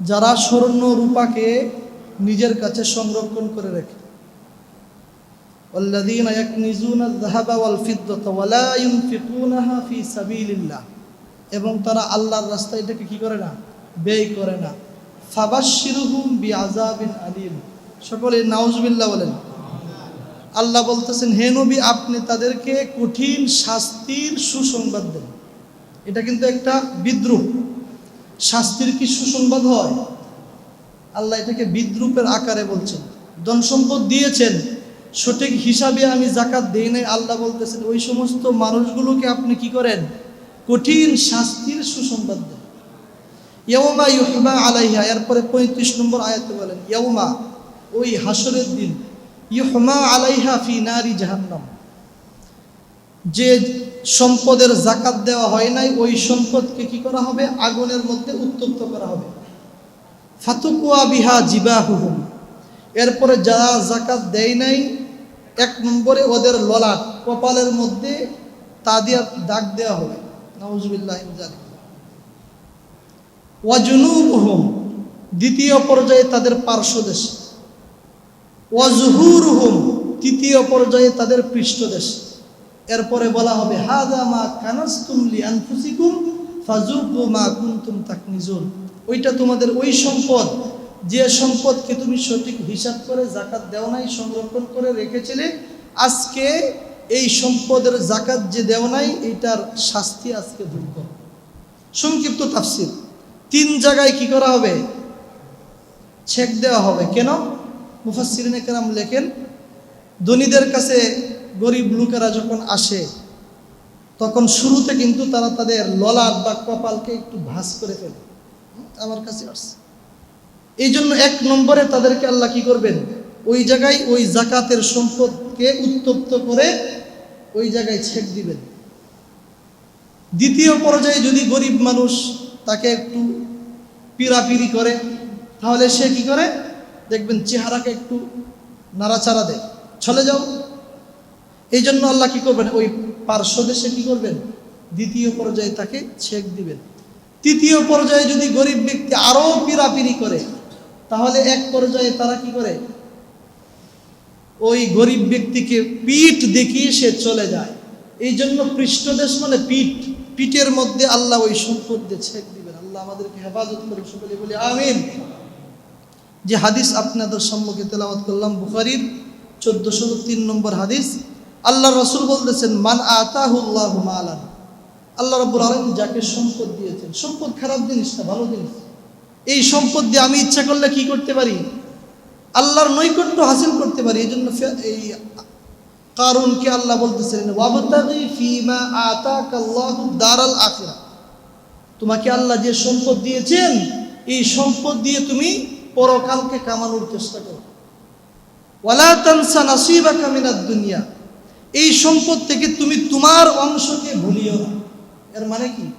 যারা স্বর্ণ রূপাকে নিজের কাছে সংরক্ষণ করে রাখে والذين يكنزون الذهب والفضة ولا ينفقونها في سبيل الله এবং তারা আল্লাহর রাস্তায় এটাকে কি করে না ব্যয় করে না ফাবাশিরুহুম বিআযাবিন আলিম সকলে নাউজুবিল্লাহ বলেন আল্লাহ বলতেছেন হে নবী আপনি তাদেরকে কঠিন শাস্তির সুসংবাদ দেন এটা কিন্তু একটা বিদ্রুপ শাস্তির কি সুসংবাদ হয়? আল্লাহ এটাকে বিদ্রুপের আকারে বলছেন। ধন সম্পদ দিয়েছেন। সঠিক হিসাবে আমি জাকাত দেই নাই, আল্লাহ বলতেছেন, ওই সমস্ত মানুষগুলোকে আপনি কি করেন? কঠিন শাস্তির সুসংবাদ দেন। ইয়মা ইউহিমা আলাইহা, এরপরে পঁয়ত্রিশ নম্বর আয়াতে বলেন ইয়মা ওই হাসরের দিন, ইউহমা আলাইহা ফি নারি জাহান্নাম। যে সম্পদের জাকাত দেওয়া হয় নাই, ওই সম্পদকে কি করা হবে? আগুনের মধ্যে উত্তপ্ত করা হবে। ফাতুকুয়া বিহা জিবাহুহুম। এরপরে যারা জাকাত দেয় নাই, এক নম্বরে ওদের ললাট, কপালের মধ্যে তা দিয়ে দাগ দেওয়া হবে। নাউজুবিল্লাহ জালিক ওয়াজুনুবহুম দ্বিতীয় পর্যায়ে তাদের পার্শ্বদেশ। ওয়াজহুরহুম তৃতীয় পর্যায়ে তাদের পৃষ্ঠদেশ। এরপরে বলা হবে হাদা মা কানাস্তুম লি আনফুসিকুম ফাজুকু মা কুনতুম তাকনিজুন। ওইটা তোমাদের ওই সম্পদ, যে সম্পদকে তুমি সঠিক হিসাব করে জাকাত দেও নাই, সংরক্ষণ করে রেখেছিলে, আজকে এই সম্পদের জাকাত যে দেও নাই এটার শাস্তি আজকে ভোগ সংক্ষিপ্ত তাফসির। তিন জায়গায় কি করা হবে? ছেক দেওয়া হবে। কেন? মুফাসসিরিনে কেরাম লেখেন, ধনীদের কাছে গরিব লোকেরা যখন আসে, তখন শুরুতে কিন্তু তারা তাদের ললাট বা কপালকে একটু ভাস করে ফেলে। আমার কাছে আসছে। এই জন্য এক নম্বরে তাদেরকে আল্লাহ কি করবেন? ওই জায়গায় ওই জাকাতের সম্পদকে উত্তপ্ত করে ওই জায়গায় ছেক দিবেন। দ্বিতীয় পর্যায়ে যদি গরিব মানুষ তাকে একটু পিরাপিরি করে, তাহলে সে কি করে? দেখবেন চেহারাকে একটু নাড়াচাড়া দেয়। চলে যাও। এই জন্য আল্লাহ কি করবেন? ওই পার্শ্বদেশে কি করবেন? দ্বিতীয় পর্যায়ে তাকে ছেক দিবেন। তৃতীয় পর্যায়ে যদি গরিব ব্যক্তি আরও পিরাপিরি করে, তাহলে এক পর্যায়ে তারা কি করে? ওই গরিব ব্যক্তিকে পিঠ দেখিয়ে সে চলে যায়। এই জন্য পৃষ্ঠদেশ মানে পিঠ। পিঠের মধ্যে আল্লাহ ওই সম্পদ দিয়ে ছেক দিবেন। আল্লাহ আমাদেরকে হেফাজত করে সকলে বলি, আমিন। যে হাদিস আপনাদের সম্মুখে তেলাওয়াত করলাম, বুখারির চোদ্দশো তিন নম্বর হাদিস। আল্লাহ রসুল বলতেছেন, মান আতাহুল্লাহ মালান। আল্লাহ রব্বুল আলম যাকে সম্পদ দিয়েছেন, সম্পদ খারাপ জিনিস না, ভালো জিনিস। এই সম্পদ দিয়ে আমি ইচ্ছা করলে কি করতে পারি? আল্লাহর নৈকট্য হাসিল করতে পারি এই জন্য এই কারণকে আল্লাহ ওয়াবতাগি ফিমা আখিরা তোমাকে আল্লাহ যে সম্পদ দিয়েছেন, এই সম্পদ দিয়ে তুমি পরকালকে কামানোর চেষ্টা করো। ওয়ালা তানসা নাসিবাকা মিনাদ দুনিয়া। এই সম্পদ থেকে তুমি তোমার অংশকে ভুলিও না। এর মানে কি?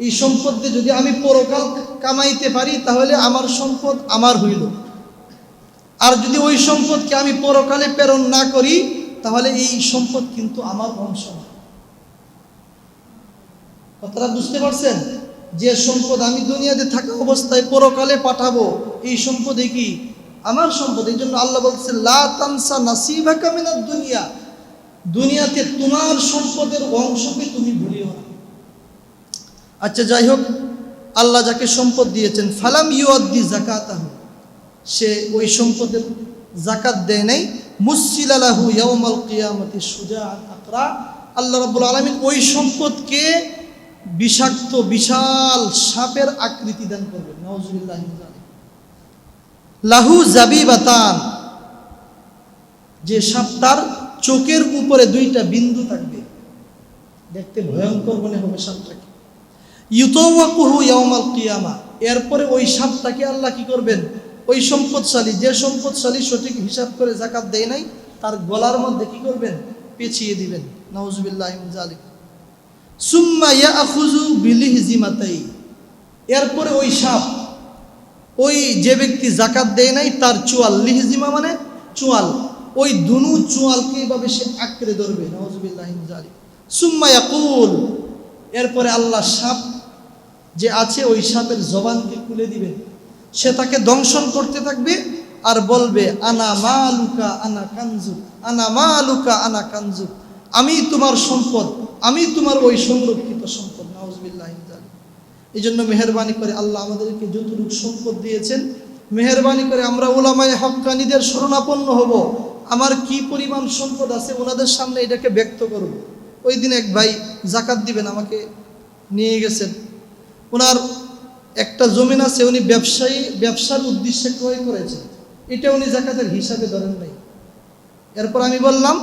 এই সম্পদ যদি আমি পরকাল কামাইতে পারি, তাহলে আমার সম্পদ আমার হইল। আর যদি ওই সম্পদকে আমি পরকালে প্রেরণ না করি, তাহলে এই সম্পদ কিন্তু আমার অংশ না। কথাটা বুঝতে পারছেন? যে সম্পদ আমি দুনিয়াতে থাকা অবস্থায় পরকালে পাঠাবো, এই সম্পদে কি? আমার সম্পদ। এই জন্য আল্লাহ বলছে লা তানসা মিনাদ দুনিয়া। দুনিয়াতে তোমার সম্পদের অংশকে তুমি ভুলিও না। আচ্ছা যাই হোক, আল্লাহ যাকে সম্পদ দিয়েছেন, ফালাম ইউদ্দি জাকাতাহু সে ওই সম্পদের জাকাত দেয় নাই। মুসিল আলাহু ইয়াউমাল কিয়ামতি সুজাআন আকরা। আল্লাহ রাব্বুল আলামিন ওই সম্পদকে বিষাক্ত, বিশাল সাপের আকৃতি দান মিন যালিক। লাহু জাবিবাতান, যে সাপটার চোখের উপরে দুইটা বিন্দু থাকবে। দেখতে ভয়ঙ্কর মনে হবে সাপটাকে। ইউতওয়াকুহু ইয়াউমাল কিয়ামা। এরপরে ওই সাপটাকে আল্লাহ কি করবেন? ওই সম্পদশালী, যে সম্পদশালী সঠিক হিসাব করে জাকাত দেয় নাই, তার গলার মধ্যে কি করবেন? পেঁচিয়ে দিবেন। নাউজুবিল্লাহ মিন যালিক। সুম্মা ইয়াখুযু বিলিহজিমাতাই এরপরে ওই সাপ, ওই যে ব্যক্তি জাকাত দেয় নাই, তার চুয়াল, লিহজিমা মানে চুয়াল। ওই দুনু চুয়ালকে এইভাবে সে আঁকড়ে ধরবে নওয়াজবিল্লাহ জালি সুম্মা ইয়াকুল, এরপরে আল্লাহ সাপ যে আছে ওই সাপের জবানকে খুলে দিবেন সে তাকে দংশন করতে থাকবে আর বলবে, আনা মালুকা, আনা কানজু, আনা মালুকা, আনা কানজু। আমি তোমার সম্পদ, আমি তোমার ওই সংরক্ষিত সম্পদ, নাউজবিল্লাহ এই জন্য মেহরবানি করে আল্লাহ আমাদেরকে যতটুকু সম্পদ দিয়েছেন, মেহরবানি করে আমরা ওলামায় হক্কানিদের শরণাপন্ন হব। আমার কি পরিমাণ সম্পদ আছে ওনাদের সামনে এটাকে ব্যক্ত করব। ওই দিন এক ভাই জাকাত দিবেন, আমাকে নিয়ে গেছেন। ওনার একটা জমিন আছে, উনি ব্যবসায়ী, ব্যবসার উদ্দেশ্যে ক্রয় করেছেন। এটা উনি জাকাতের হিসাবে ধরেন নাই। এরপর আমি বললাম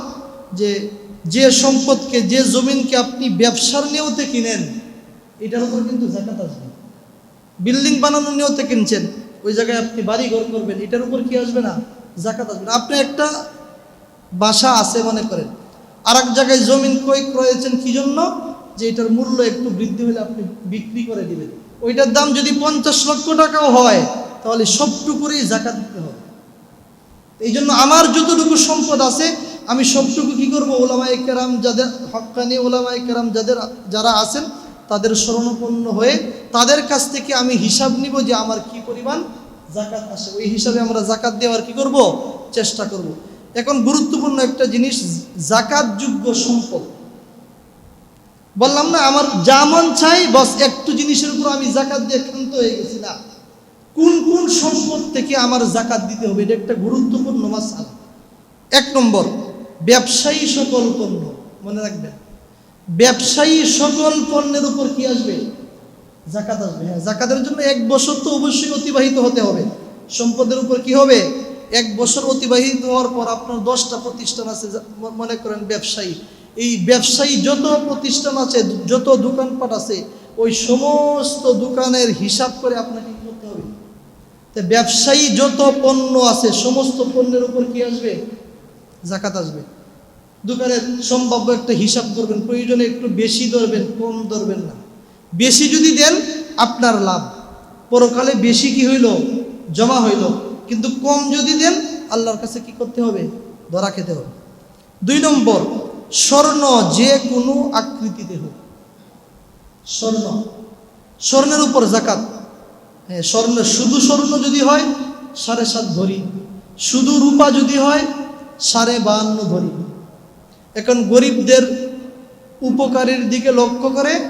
যে যে সম্পদকে, যে জমিনকে আপনি ব্যবসার নিয়তে কিনেন, এটার উপর কিন্তু জাকাত আসবে। বিল্ডিং বানানোর নিয়তে কিনছেন, ওই জায়গায় আপনি বাড়ি ঘর করবেন, এটার উপর কি আসবে না? জাকাত আসবে আপনি একটা বাসা আছে মনে করেন। আর এক জায়গায় জমিন ক্রয় করেছেন কি জন্য? যে এটার মূল্য একটু বৃদ্ধি হলে আপনি বিক্রি করে দিবেন। ওইটার দাম যদি পঞ্চাশ লক্ষ টাকাও হয়, তাহলে সবটুকুরই জাকাত দিতে হবে। এই জন্য আমার যতটুকু সম্পদ আছে, আমি সবটুকু কি করব? ওলামাই কেরাম যাদের হক্কানি ওলামাই কেরাম যাদের, যারা আছেন, তাদের শরণাপন্ন হয়ে তাদের কাছ থেকে আমি হিসাব নিব যে আমার কি পরিমাণ জাকাত আসে ওই হিসাবে আমরা জাকাত দেওয়ার কি করব? চেষ্টা করব। এখন গুরুত্বপূর্ণ একটা জিনিস জাকাত যোগ্য সম্পদ। বললাম না, আমার যা মন চাই, বস, একটু জিনিসের উপর আমি জাকাত দিয়ে ক্ষান্ত হয়ে গেছি না। কোন কোন সম্পদ থেকে আমার জাকাত দিতে হবে, এটা একটা গুরুত্বপূর্ণ মাসালা। এক নম্বর, ব্যবসায়ী সকল পণ্য, মনে রাখবেন। ব্যবসায়ী সকল পণ্যের উপর কি আসবে? জাকাত আসবে। হ্যাঁ জাকাতের জন্য এক বছর তো অবশ্যই অতিবাহিত হতে হবে। সম্পদের উপর কি হবে? এক বছর অতিবাহিত হওয়ার পর আপনার দশটা প্রতিষ্ঠান আছে মনে করেন ব্যবসায়ী। এই ব্যবসায়ী যত প্রতিষ্ঠান আছে যত দোকানপাট আছে, ওই সমস্ত দোকানের হিসাব করে আপনাকে করতে হবে? তো ব্যবসায়ী যত পণ্য আছে, সমস্ত পণ্যের উপর কি আসবে? জাকাত আসবে। দোকানের সম্ভাব্য একটা হিসাব করবেন, প্রয়োজনে একটু বেশি ধরবেন, কম ধরবেন না। বেশি যদি দেন, আপনার লাভ। পরকালে বেশি কি হইল? জমা হইল। কিন্তু কম যদি দেন, আল্লাহর কাছে কি করতে হবে? ধরা খেতে হবে। দুই নম্বর, স্বর্ণ যে কোনো আকৃতিতে হোক। স্বর্ণ। স্বর্ণের উপর জাকাত। হ্যাঁ স্বর্ণ শুধু স্বর্ণ যদি হয়, সাড়ে সাত ভরি। শুধু রূপা যদি হয়, সাড়ে বাহান্ন ভরি। এখন গরিবদের উপকারের দিকে লক্ষ্য করে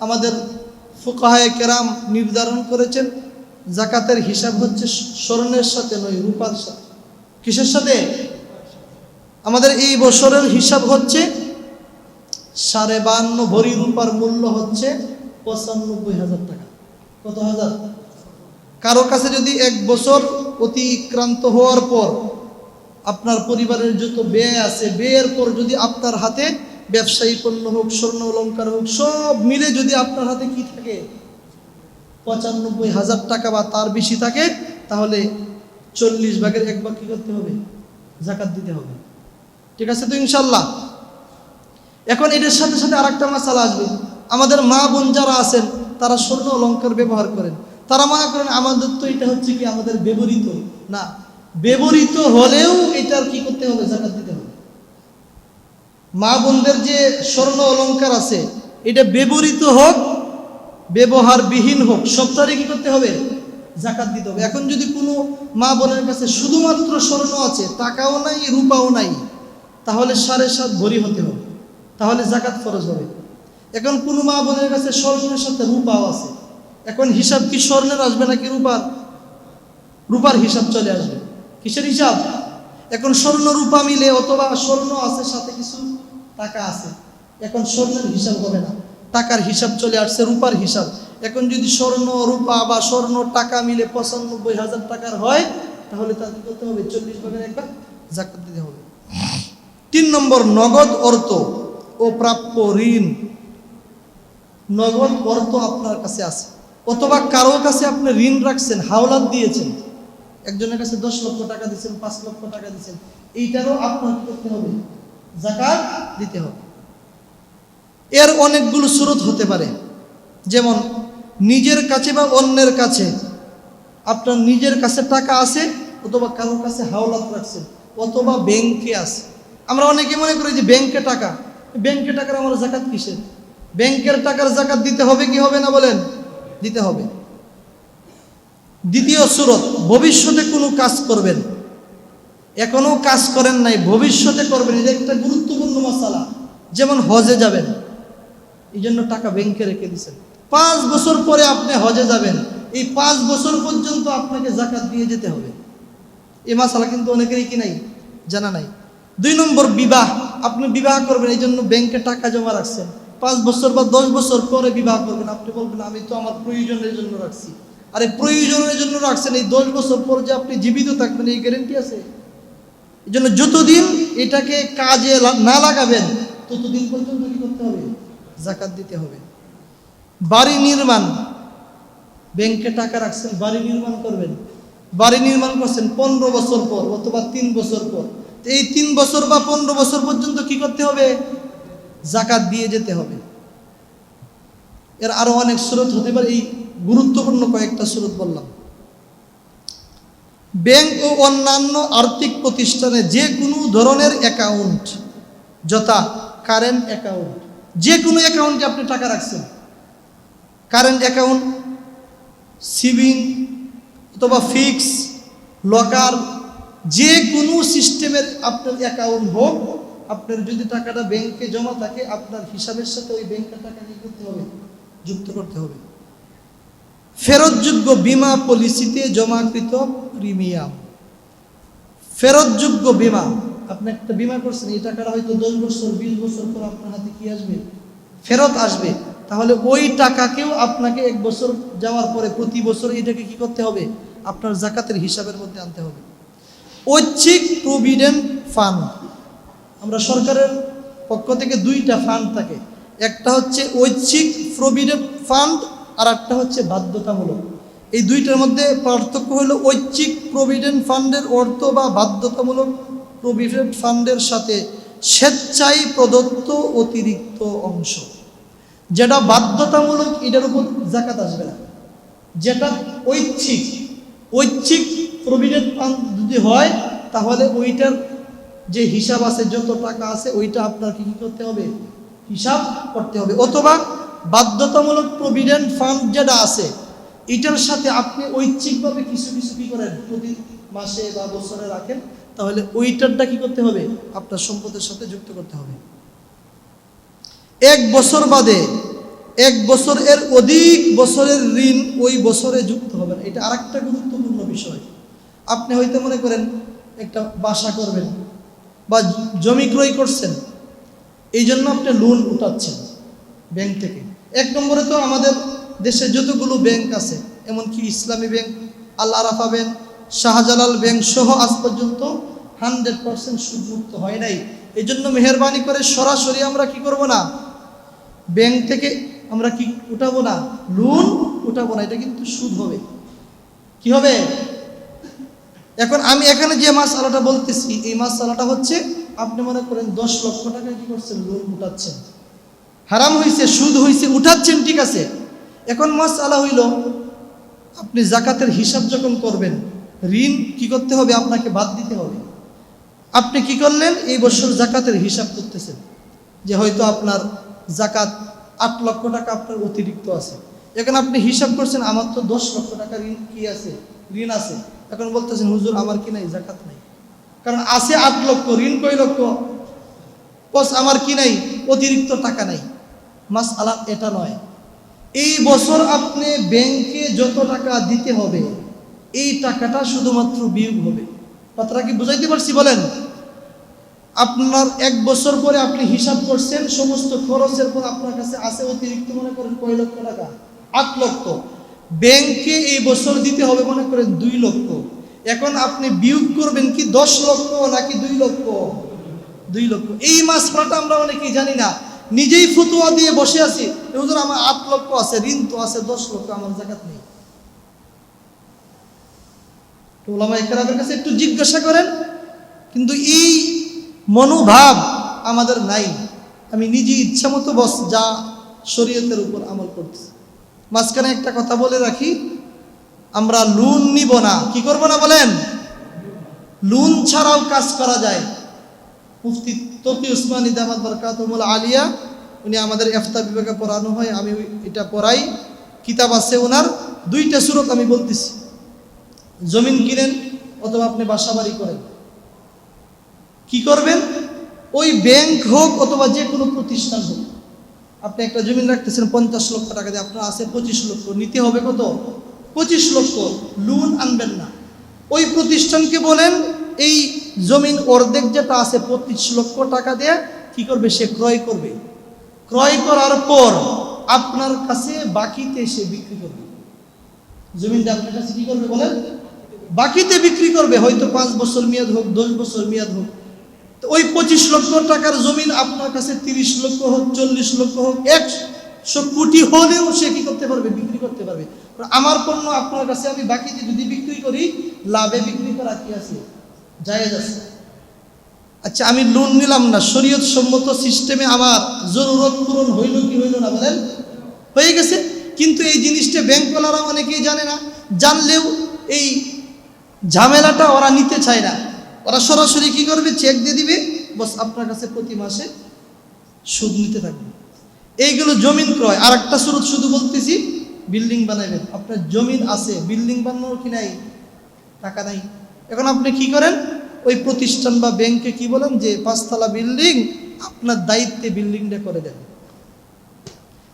আমাদের ফুকাহায় কেরাম নির্ধারণ করেছেন। জাকাতের হিসাব হচ্ছে স্বর্ণের সাথে নয়, রূপার সাথে। কিসের সাথে? আমাদের এই বছরের হিসাব হচ্ছে সাড়ে বান্ন ভরি রূপার মূল্য হচ্ছে পঁচানব্বই হাজার টাকা। কত হাজার? কারও কাছে যদি এক বছর অতিক্রান্ত হওয়ার পর আপনার পরিবারের যত ব্যয় আছে, ব্যয়ের পর যদি আপনার হাতে ব্যবসায়ী পণ্য হোক, স্বর্ণ অলঙ্কার হোক, সব মিলে যদি আপনার হাতে কি থাকে? পঁচানব্বই হাজার টাকা বা তার বেশি থাকে, তাহলে চল্লিশ ভাগের এক ভাগ কি করতে হবে? জাকাত দিতে হবে। ঠিক আছে তো ইনশাল্লাহ এখন এটার সাথে সাথে আরেকটা মাসালা আসবে। আমাদের মা বোন যারা আছেন, তারা স্বর্ণ অলঙ্কার ব্যবহার করেন। তারা মনে করেন আমাদের তো এটা হচ্ছে কি আমাদের ব্যবহৃত। না, ব্যবহৃত হলেও এটার কি করতে হবে? জাকাত দিতে হবে। মা বোনদের যে স্বর্ণ অলঙ্কার আছে, এটা ব্যবহৃত হোক ব্যবহারবিহীন হোক, সপ্তাহে কি করতে হবে? জাকাত দিতে হবে। এখন যদি কোনো মা বোনের কাছে শুধুমাত্র স্বর্ণ আছে, টাকাও নাই, রূপাও নাই, তাহলে সাড়ে সাত ভরি হতে হবে। তাহলে জাকাত ফরজ হবে। এখন কোনো মা বোনের কাছে স্বর্ণের সাথে রূপাও আছে। এখন হিসাব কি স্বর্ণের আসবে নাকি রূপার? রূপার হিসাব চলে আসবে। কিসের হিসাব? এখন স্বর্ণ, রূপা মিলে অথবা স্বর্ণ আছে, সাথে কিছু টাকা আছে, এখন স্বর্ণের হিসাব হবে না। টাকার হিসাব চলে আসছে, রূপার হিসাব। এখন যদি স্বর্ণ, রূপা বা স্বর্ণ টাকা মিলে পঁচানব্বই হাজার টাকার হয়, তাহলে কি করতে হবে চল্লিশ ভাগের একবার জাকাত দিতে হবে। তিন নম্বর, নগদ অর্থ ও প্রাপ্য ঋণ। নগদ অর্থ আপনার কাছে আছে, অথবা কারও কাছে আপনি ঋণ রাখছেন, হাওলাত দিয়েছেন। একজনের কাছে দশ লক্ষ টাকা দিচ্ছেন পাঁচ লক্ষ টাকা দিচ্ছেন এইটারও আপনার করতে হবে, জাকাত দিতে হবে। এর অনেকগুলো স্রোত হতে পারে। যেমন, নিজের কাছে বা অন্যের কাছে। আপনার নিজের কাছে টাকা আছে, অথবা কারোর কাছে হাওলাত রাখছেন অথবা ব্যাংকে আছে। আমরা অনেকে মনে করি যে ব্যাংকে টাকা। ব্যাংকে টাকার আমার জাকাত কিসের? ব্যাংকের টাকার জাকাত দিতে হবে কি হবে না বলেন? দিতে হবে। দ্বিতীয় সুরত, ভবিষ্যতে কোনো কাজ করবেন। এখনও কাজ করেন নাই, ভবিষ্যতে করবেন। এটা একটা গুরুত্বপূর্ণ মশালা। যেমন হজে যাবেন। এই জন্য টাকা ব্যাংকে রেখে দিচ্ছেন পাঁচ বছর পরে আপনি হজে যাবেন, এই পাঁচ বছর পর্যন্ত আপনাকে জাকাত দিয়ে যেতে হবে। এই মশালা কিন্তু অনেকেরই কি নাই? জানা নাই। দুই নম্বর বিবাহ, আপনি বিবাহ করবেন এই জন্য ব্যাংকে টাকা জমা রাখছেন। পাঁচ বছর বা দশ বছর পরে বিবাহ করবেন, আপনি বলবেন, আমি তো আমার প্রয়োজনের জন্য রাখছি। আরে, প্রয়োজনের জন্য রাখছেন, এই দশ বছর পর যে আপনি জীবিত থাকবেন, এই গ্যারেন্টি আছে? এই জন্য যতদিন এটাকে কাজে না লাগাবেন, ততদিন পর্যন্ত কি করতে হবে? জাকাত দিতে হবে। বাড়ি নির্মাণ। ব্যাংকে টাকা রাখছেন, বাড়ি নির্মাণ করবেন। বাড়ি নির্মাণ করছেন পনেরো বছর পর অথবা তিন বছর পর। এই তিন বছর বা পনেরো বছর পর্যন্ত কি করতে হবে? জাকাত দিয়ে যেতে হবে। এর আরও অনেক স্রোত হতে পারে, এই গুরুত্বপূর্ণ কয়েকটা স্রোত বললাম। ব্যাংক ও অন্যান্য আর্থিক প্রতিষ্ঠানে যে কোনো ধরনের অ্যাকাউন্ট, যথা কারেন্ট অ্যাকাউন্ট যে কোনো অ্যাকাউন্টে আপনি টাকা রাখছেন। কারেন্ট অ্যাকাউন্ট সিভিং অথবা ফিক্স, লকার, যে কোনো সিস্টেমের আপনার অ্যাকাউন্ট হোক, আপনার যদি টাকাটা ব্যাংকে জমা থাকে, আপনার হিসাবের সাথে ওই ব্যাংকের টাকা কি করতে হবে, যুক্ত করতে হবে। ফেরতযোগ্য বীমা পলিসিতে জমাকৃত প্রিমিয়াম। ফেরতযোগ্য বীমা আপনি একটা বীমা করছেন, এই টাকাটা হয়তো দশ বছর, বিশ বছর পর আপনার হাতে কি আসবে? ফেরত আসবে। তাহলে ওই টাকাকেও আপনাকে এক বছর যাওয়ার পরে প্রতি বছর এটাকে কি করতে হবে? আপনার জাকাতের হিসাবের মধ্যে আনতে হবে। ঐচ্ছিক প্রভিডেন্ট ফান্ড। আমরা সরকারের পক্ষ থেকে দুইটা ফান্ড থাকে। একটা হচ্ছে ঐচ্ছিক প্রভিডেন্ট ফান্ড, আর একটা হচ্ছে বাধ্যতামূলক। এই দুইটার মধ্যে পার্থক্য হলো ঐচ্ছিক প্রভিডেন্ট ফান্ডের অর্থ বা বাধ্যতামূলক প্রভিডেন্ট ফান্ডের সাথে স্বেচ্ছায় প্রদত্ত অতিরিক্ত অংশ। যেটা বাধ্যতামূলক এটার উপর জাকাত আসবে না। যেটা ঐচ্ছিক ঐচ্ছিক প্রভিডেন্ট ফান্ড যদি হয়, তাহলে ওইটার যে হিসাব আছে, যত টাকা আছে, ওইটা আপনার কি করতে হবে? হিসাব করতে হবে। অথবা বাধ্যতামূলক প্রভিডেন্ট ফান্ড যেটা আছে, এটার সাথে আপনি ঐচ্ছিকভাবে কিছু কিছু কি করেন? প্রতি মাসে বা বছরে রাখেন। তাহলে ওইটারটা কি করতে হবে? আপনার সম্পদের সাথে যুক্ত করতে হবে। এক বছর বাদে, এক বছর এর অধিক বছরের ঋণ ওই বছরে যুক্ত হবে না। এটা আরেকটা গুরুত্বপূর্ণ বিষয়। আপনি হয়তো মনে করেন, একটা বাসা করবেন বা জমি ক্রয় করছেন, এই জন্য আপনি লোন উঠাচ্ছেন ব্যাংক থেকে। এক নম্বরে তো আমাদের দেশে যতগুলো ব্যাংক আছে, এমনকি Islami bank Al Arafah bank Shahjalal bank সহ আজ পর্যন্ত হান্ড্রেড পার্সেন্ট সুদমুক্ত হয় নাই। এই জন্য মেহরবানি করে সরাসরি আমরা কি করব না? ব্যাংক থেকে আমরা কি উঠাবো না? লোন উঠাবো না, এটা কিন্তু সুদ হবে। কি হবে? এখন আমি এখানে যে মাস আলাটা বলতেছি, এই মাস আলাটা হচ্ছে আপনি মনে করেন দশ লক্ষ টাকা কি করছেন? লোন উঠাচ্ছেন। হারাম হয়েছে সুদ হয়েছে উঠাচ্ছেন, ঠিক আছে। এখন মাস আলা হইল, আপনি জাকাতের হিসাব যখন করবেন ঋণ কি করতে হবে? আপনাকে বাদ দিতে হবে। আপনি কি করলেন? এই বছর জাকাতের হিসাব করতেছেন যে হয়তো আপনার জাকাত আট লক্ষ টাকা আপনার অতিরিক্ত আছে। এখন আপনি হিসাব করছেন, আমার তো দশ লক্ষ টাকা ঋণ কি আছে? ঋণ আছে। এখন বলতেছেন, হুজুর, আমার কি নাই? জাকাত নাই। কারণ আছে আট লক্ষ, ঋণ কয় লক্ষ? বস, আমার কি নাই? অতিরিক্ত টাকা নাই। মাস আলাপ এটা নয়। এই বছর আপনি ব্যাংকে যত টাকা দিতে হবে এই টাকাটা শুধুমাত্র বিয়োগ হবে। কথাটা কি বুঝাইতে পারছি বলেন? আপনার এক বছর পরে আপনি হিসাব করছেন, সমস্ত খরচের পর আপনার কাছে আছে অতিরিক্ত, মনে করেন কয় লক্ষ টাকা? আট লক্ষ। ব্যাংকে এই বছর দিতে হবে, মনে করেন দুই লক্ষ। এখন আপনি বিয়োগ করবেন কি দশ লক্ষ নাকি দুই লক্ষ? দুই লক্ষ। এই মাসফাটা আমরা অনেকেই জানি না। নিজেই ফতুয়া দিয়ে বসে আছি। আমার আট লক্ষ আছে, ঋণ তো আছে, দশ লক্ষ আমার জায়গাত নেই তো ওলামা ইকরামের কাছে একটু জিজ্ঞাসা করেন, কিন্তু এই মনোভাব আমাদের নাই। আমি নিজে ইচ্ছা মতো বস যা শরীয়তের উপর আমল করছি মাঝখানে একটা কথা বলে রাখি, আমরা লোন নিব না। কি করব না বলেন? লোন ছাড়াও কাজ করা যায়। মুফতি তকি উসমানী দামাদ বরকাতমুল আলিয়া, উনি আমাদের এফতা বিভাগে পড়ানো হয়, আমি এটা পড়াই। কিতাব আছে ওনার। দুইটা সুরত আমি বলতেছি। জমিন কিনেন অথবা আপনি বাসা বাড়ি করেন। কি করবেন? ওই ব্যাংক হোক অথবা যে কোনো প্রতিষ্ঠান হোক, আপনি একটা জমিন রাখতেছেন, পঞ্চাশ লক্ষ টাকা দিয়ে, আপনার আছে পঁচিশ লক্ষ, নিতে হবে কত? পঁচিশ লক্ষ লোন আনবেন না। ওই প্রতিষ্ঠানকে বলেন, এই জমিন অর্ধেক যেটা আছে পঁচিশ লক্ষ টাকা দিয়ে, কি করবে? সে ক্রয় করবে। ক্রয় করার পর আপনার কাছে বাকিতে সে বিক্রি করবে। জমিনটা আপনার কাছে কি করবে বলেন? বাকিতে বিক্রি করবে, হয়তো পাঁচ বছর মেয়াদ হোক, দশ বছর মেয়াদ হোক। তো ওই পঁচিশ লক্ষ টাকার জমিন আপনার কাছে তিরিশ লক্ষ হোক, চল্লিশ লক্ষ হোক, একশো কোটি হলেও সে কি করতে পারবে? বিক্রি করতে পারবে। আমার পণ্য আপনার কাছে আমি বাকিতে যদি বিক্রি করি, লাভে বিক্রি করা কি আছে? জায়েজ আছে। আচ্ছা আমি লোন নিলাম না। শরীয়ত সম্মত সিস্টেমে আমার জরুরত পূরণ হইল কি হইল না বলেন? হয়ে গেছে। কিন্তু এই জিনিসটা ব্যাংকওয়ালারা অনেকেই জানে না। জানলেও এই ঝামেলাটা ওরা নিতে চায় না। ওরা সরাসরি কি করবে? চেক দিয়ে দিবে। বস, আপনার কাছে প্রতি মাসে সুদ নিতে থাকবে। এইগুলো জমিন ক্রয়। আর একটা স্রোত শুধু বলতেছি বিল্ডিং বানাইবেন। আপনার জমিন আছে বিল্ডিং বানানোর কি নাই? টাকা নাই। এখন আপনি কি করেন? ওই প্রতিষ্ঠান বা ব্যাংকে কি বলেন যে, পাঁচতলা বিল্ডিং আপনার দায়িত্বে বিল্ডিংটা করে দেন।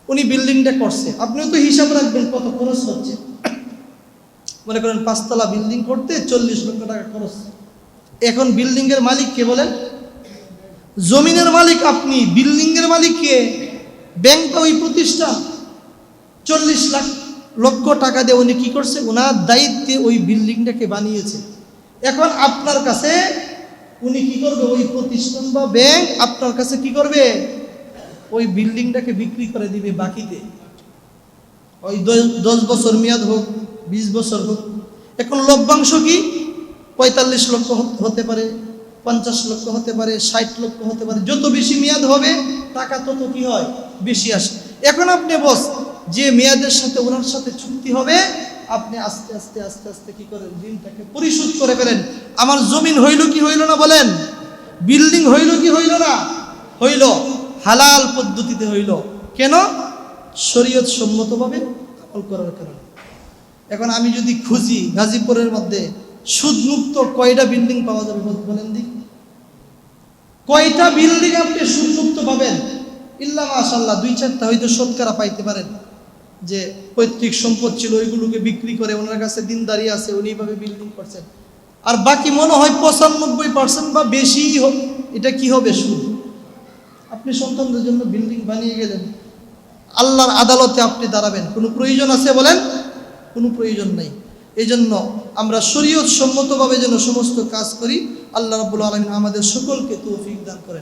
উনি বিল্ডিংটা করছে। আপনিও তো হিসাব রাখবেন কত খরচ হচ্ছে। মনে করেন পাঁচতলা বিল্ডিং করতে চল্লিশ লক্ষ টাকা খরচ। এখন বিল্ডিংয়ের মালিক কে বলেন? জমিনের মালিক আপনি বিল্ডিংয়ের মালিক কে? ব্যাংক ওই প্রতিষ্ঠান? চল্লিশ লাখ, লক্ষ টাকা দিয়ে উনি কি করছে? ওনার দায়িত্বে ওই বিল্ডিংটাকে বানিয়েছে। এখন আপনার কাছে উনি কি করবে? ওই প্রতিষ্ঠান বা ব্যাংক আপনার কাছে কি করবে? ওই বিল্ডিংটাকে বিক্রি করে দিবে বাকিতে। ওই দশ বছর মেয়াদ হোক বিশ বছর হোক। এখন লভ্যাংশ কি? পঁয়তাল্লিশ লক্ষ হতে পারে, পঞ্চাশ লক্ষ হতে পারে, ষাট লক্ষ হতে পারে। যত বেশি মেয়াদ হবে, টাকা তত কি হয়? বেশি আসে। এখন আপনি বস, যে মেয়াদের সাথে ওনার সাথে চুক্তি হবে, আপনি আস্তে আস্তে আস্তে আস্তে কি করেন? ঋণটাকে পরিশোধ করে ফেলেন। আমার জমিন হইল কি হইল না বলেন? বিল্ডিং হইল কি হইল না? হইল। হালাল পদ্ধতিতে হইল। কেন? শরীয়ত সম্মতভাবে আমল করার কারণে। এখন আমি যদি খুঁজি গাজীপুরের মধ্যে সুদমুক্ত কয়টা বিল্ডিং পাওয়া যাবে বল- বলেন দি। কয়টা বিল্ডিং আপনি সুদমুক্ত পাবেন? ইল্লা মাশাল্লাহ দুই চারটা হয়তো সৎকারা পাইতে পারেন। যে পৈতৃক সম্পদ ছিল, ওইগুলোকে বিক্রি করে ওনার কাছে দিনদারি আছে, উনি এইভাবে বিল্ডিং করছেন। আর বাকি মনে হয় পঁচানব্বই পার্সেন্ট বা বেশি হোক, এটা কি হবে সুদ? আপনি সন্তানদের জন্য বিল্ডিং বানিয়ে গেলেন। আল্লাহর আদালতে আপনি দাঁড়াবেন। কোনো প্রয়োজন আছে বলেন? কোনো প্রয়োজন নেই। এই জন্য আমরা শরীয়ত সম্মতভাবে যেন সমস্ত কাজ করি, আল্লাহ রাব্বুল আলমিন আমাদের সকলকে তৌফিক দান করেন।